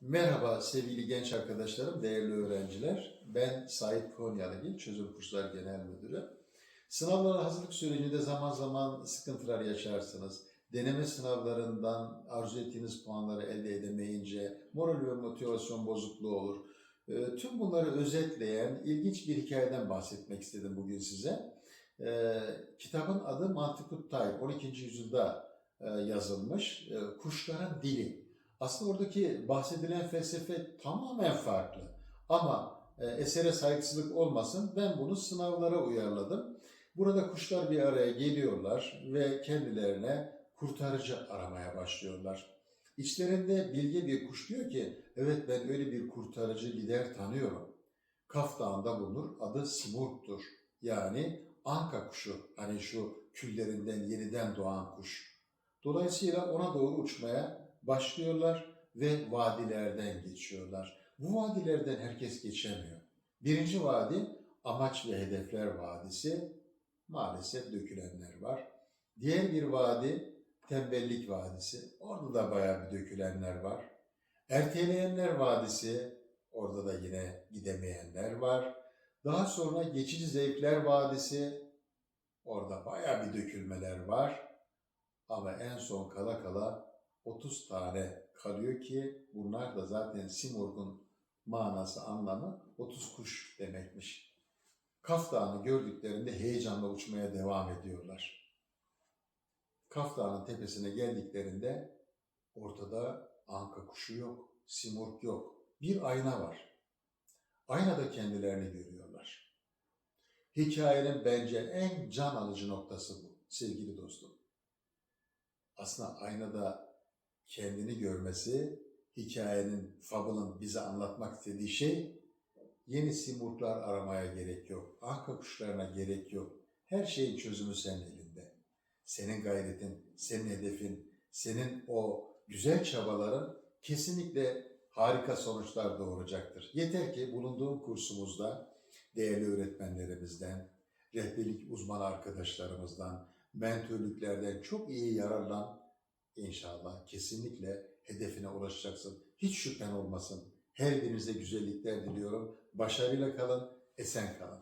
Merhaba sevgili genç arkadaşlarım, değerli öğrenciler. Ben Sait Konyalıgil, Çözüm Kurslar Genel Müdürü. Sınavlara hazırlık sürecinde zaman zaman sıkıntılar yaşarsınız. Deneme sınavlarından arzu ettiğiniz puanları elde edemeyince moral ve motivasyon bozukluğu olur. Ee, Tüm bunları özetleyen ilginç bir hikayeden bahsetmek istedim bugün size. Ee, Kitabın adı Mantıkut Tayyip, 12. yüzyılda e, yazılmış. Ee, Kuşların Dili. Aslında oradaki bahsedilen felsefe tamamen farklı. Ama e, esere saygısızlık olmasın ben bunu sınavlara uyarladım. Burada kuşlar bir araya geliyorlar ve kendilerine kurtarıcı aramaya başlıyorlar. İçlerinde bilge bir kuş diyor ki, evet ben öyle bir kurtarıcı lider tanıyorum. Kaf Dağı'nda bulunur, adı Simurg'dur. Yani anka kuşu, hani şu küllerinden yeniden doğan kuş. Dolayısıyla ona doğru uçmaya başlıyorlar ve vadilerden geçiyorlar. Bu vadilerden herkes geçemiyor. Birinci vadi amaç ve hedefler vadisi. Maalesef dökülenler var. Diğer bir vadi tembellik vadisi. Orada da bayağı bir dökülenler var. Erteleyenler vadisi. Orada da yine gidemeyenler var. Daha sonra geçici zevkler vadisi. Orada bayağı bir dökülmeler var. Ama en son kala kala 30 tane kalıyor ki bunlar da zaten Simurg'un manası, anlamı 30 kuş demekmiş. Kaf Dağı'nı gördüklerinde heyecanla uçmaya devam ediyorlar. Kaf Dağı'nın tepesine geldiklerinde ortada anka kuşu yok, Simurg yok. Bir ayna var. Aynada kendilerini görüyorlar. Hikayenin bence en can alıcı noktası bu sevgili dostum aslında aynada kendini görmesi, hikayenin, fabulun bize anlatmak istediği şey, yeni simurglar aramaya gerek yok. Anka kuşlarına gerek yok. Her şeyin çözümü senin elinde. Senin gayretin, senin hedefin, senin o güzel çabaların kesinlikle harika sonuçlar doğuracaktır. Yeter ki bulunduğum kursumuzda değerli öğretmenlerimizden, rehberlik uzman arkadaşlarımızdan, mentörlüklerden çok iyi yararlan. İnşallah kesinlikle hedefine ulaşacaksın. Hiç şüphen olmasın. Her birinize güzellikler diliyorum. Başarıyla kalın, esen kalın.